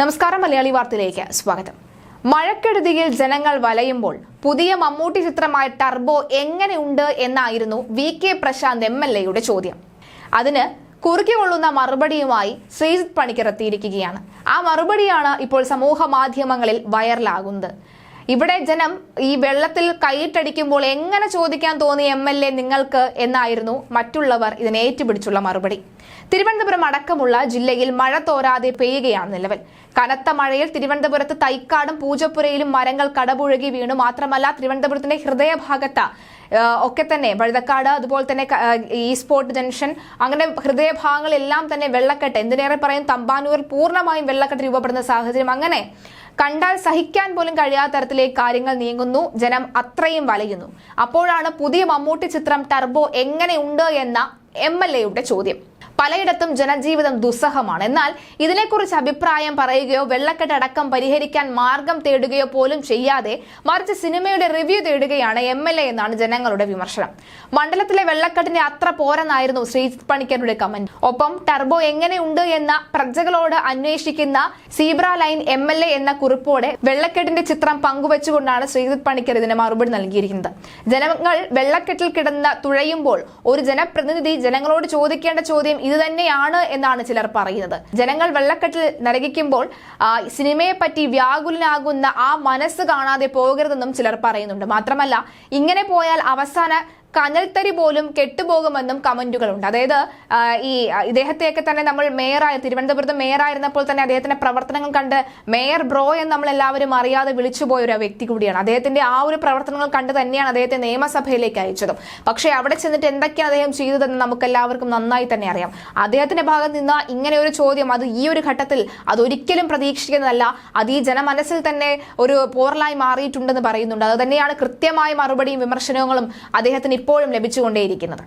നമസ്കാരം മലയാളി വാർത്തയിലേക്ക് സ്വാഗതം. മഴക്കെടുതിയിൽ ജനങ്ങൾ വലയുമ്പോൾ പുതിയ മമ്മൂട്ടി ചിത്രമായ ടർബോ എങ്ങനെയുണ്ട് എന്നായിരുന്നു V K Prashanth M L എയുടെ ചോദ്യം. അതിന് കുറുക്കിക്കൊള്ളുന്ന മറുപടിയുമായി ശ്രീജിത് പണിക്കർ എത്തിയിരിക്കുകയാണ്. ആ മറുപടിയാണ് ഇപ്പോൾ സമൂഹ മാധ്യമങ്ങളിൽ വൈറലാകുന്നത്. ഇവിടെ ജനം ഈ വെള്ളത്തിൽ കൈയിട്ടടിക്കുമ്പോൾ എങ്ങനെ ചോദിക്കാൻ തോന്നി എം നിങ്ങൾക്ക് എന്നായിരുന്നു മറ്റുള്ളവർ ഇതിനെ ഏറ്റുപിടിച്ചുള്ള മറുപടി. തിരുവനന്തപുരം അടക്കമുള്ള ജില്ലയിൽ മഴ തോരാതെ പെയ്യുകയാണ് നിലവിൽ. കനത്ത മഴയിൽ തിരുവനന്തപുരത്ത് തൈക്കാടും പൂജപ്പുരയിലും മരങ്ങൾ കടപുഴകി വീണു. മാത്രമല്ല തിരുവനന്തപുരത്തിന്റെ ഹൃദയഭാഗത്ത് ഒക്കെ തന്നെ വഴുതക്കാട് അതുപോലെ തന്നെ ഈ സ്പോട്ട് ജംഗ്ഷൻ അങ്ങനെ ഹൃദയഭാഗങ്ങളെല്ലാം തന്നെ വെള്ളക്കെട്ട് എന്തിനേറെ പറയും തമ്പാനൂർ പൂർണമായും വെള്ളക്കെട്ട് രൂപപ്പെടുന്ന സാഹചര്യം. അങ്ങനെ കണ്ടാൽ സഹിക്കാൻ പോലും കഴിയാത്ത തരത്തിലേക്ക് കാര്യങ്ങൾ നീങ്ങുന്നു. ജനം അത്രയും വലയുന്നു. അപ്പോഴാണ് പുതിയ മമ്മൂട്ടി ചിത്രം ടർബോ എങ്ങനെയുണ്ട് എന്ന എം എൽ എയുടെ ചോദ്യം. പലയിടത്തും ജനജീവിതം ദുസ്സഹമാണ്. എന്നാൽ ഇതിനെക്കുറിച്ച് അഭിപ്രായം പറയുകയോ വെള്ളക്കെട്ട് അടക്കം പരിഹരിക്കാൻ മാർഗം തേടുകയോ പോലും ചെയ്യാതെ മറിച്ച് സിനിമയുടെ റിവ്യൂ തേടുകയാണ് എം എൽ എ എന്നാണ് ജനങ്ങളുടെ വിമർശനം. മണ്ഡലത്തിലെ വെള്ളക്കെട്ടിന്റെ അത്ര പോരെന്നായിരുന്നു ശ്രീജിത് പണിക്കരുടെ കമന്റ്. ഒപ്പം ടർബോ എങ്ങനെയുണ്ട് എന്ന പ്രജകളോട് അന്വേഷിക്കുന്ന zebra line M L A എന്ന കുറിപ്പോടെ വെള്ളക്കെട്ടിന്റെ ചിത്രം പങ്കുവച്ചുകൊണ്ടാണ് ശ്രീജിത് പണിക്കർ ഇതിന് മറുപടി നൽകിയിരിക്കുന്നത്. ജനങ്ങൾ വെള്ളക്കെട്ടിൽ കിടന്ന് തുഴയുമ്പോൾ ഒരു ജനപ്രതിനിധി ജനങ്ങളോട് ചോദിക്കേണ്ട ചോദ്യം ഇത് തന്നെയാണ് എന്നാണ് ചിലർ പറയുന്നത്. ജനങ്ങൾ വെള്ളക്കെട്ടിൽ നരകിക്കുമ്പോൾ സിനിമയെ പറ്റി വ്യാകുലനാകുന്ന ആ മനസ്സ് കാണാതെ പോകരുതെന്നും ചിലർ പറയുന്നുണ്ട്. മാത്രമല്ല ഇങ്ങനെ പോയാൽ അവസാന കനൽത്തരി പോലും കെട്ടുപോകുമെന്നും കമന്റുകളുണ്ട്. അതായത് ഈ ഇദ്ദേഹത്തെയൊക്കെ തന്നെ നമ്മൾ മേയറായ തിരുവനന്തപുരത്ത് മേയറായിരുന്നപ്പോൾ തന്നെ അദ്ദേഹത്തിന്റെ പ്രവർത്തനങ്ങൾ കണ്ട് മേയർ ബ്രോ എന്ന് നമ്മൾ എല്ലാവരും അറിയാതെ വിളിച്ചുപോയ ഒരു വ്യക്തി കൂടിയാണ്. അദ്ദേഹത്തിന്റെ ആ ഒരു പ്രവർത്തനങ്ങൾ കണ്ട് തന്നെയാണ് അദ്ദേഹത്തെ നിയമസഭയിലേക്ക് അയച്ചതും. പക്ഷേ അവിടെ ചെന്നിട്ട് എന്തൊക്കെയാണ് അദ്ദേഹം ചെയ്തതെന്ന് നമുക്ക് എല്ലാവർക്കും നന്നായി തന്നെ അറിയാം. അദ്ദേഹത്തിന്റെ ഭാഗത്ത് നിന്ന് ഇങ്ങനെ ഒരു ചോദ്യം അത് ഈ ഒരു ഘട്ടത്തിൽ അതൊരിക്കലും പ്രതീക്ഷിക്കുന്നതല്ല. അത് ഈ ജനമനസ്സിൽ തന്നെ ഒരു പോറലായി മാറിയിട്ടുണ്ടെന്ന് പറയുന്നുണ്ട്. അത് തന്നെയാണ് കൃത്യമായ മറുപടിയും വിമർശനങ്ങളും അദ്ദേഹത്തിന് ഇപ്പോഴും ലഭിച്ചുകൊണ്ടേയിരിക്കുന്നത്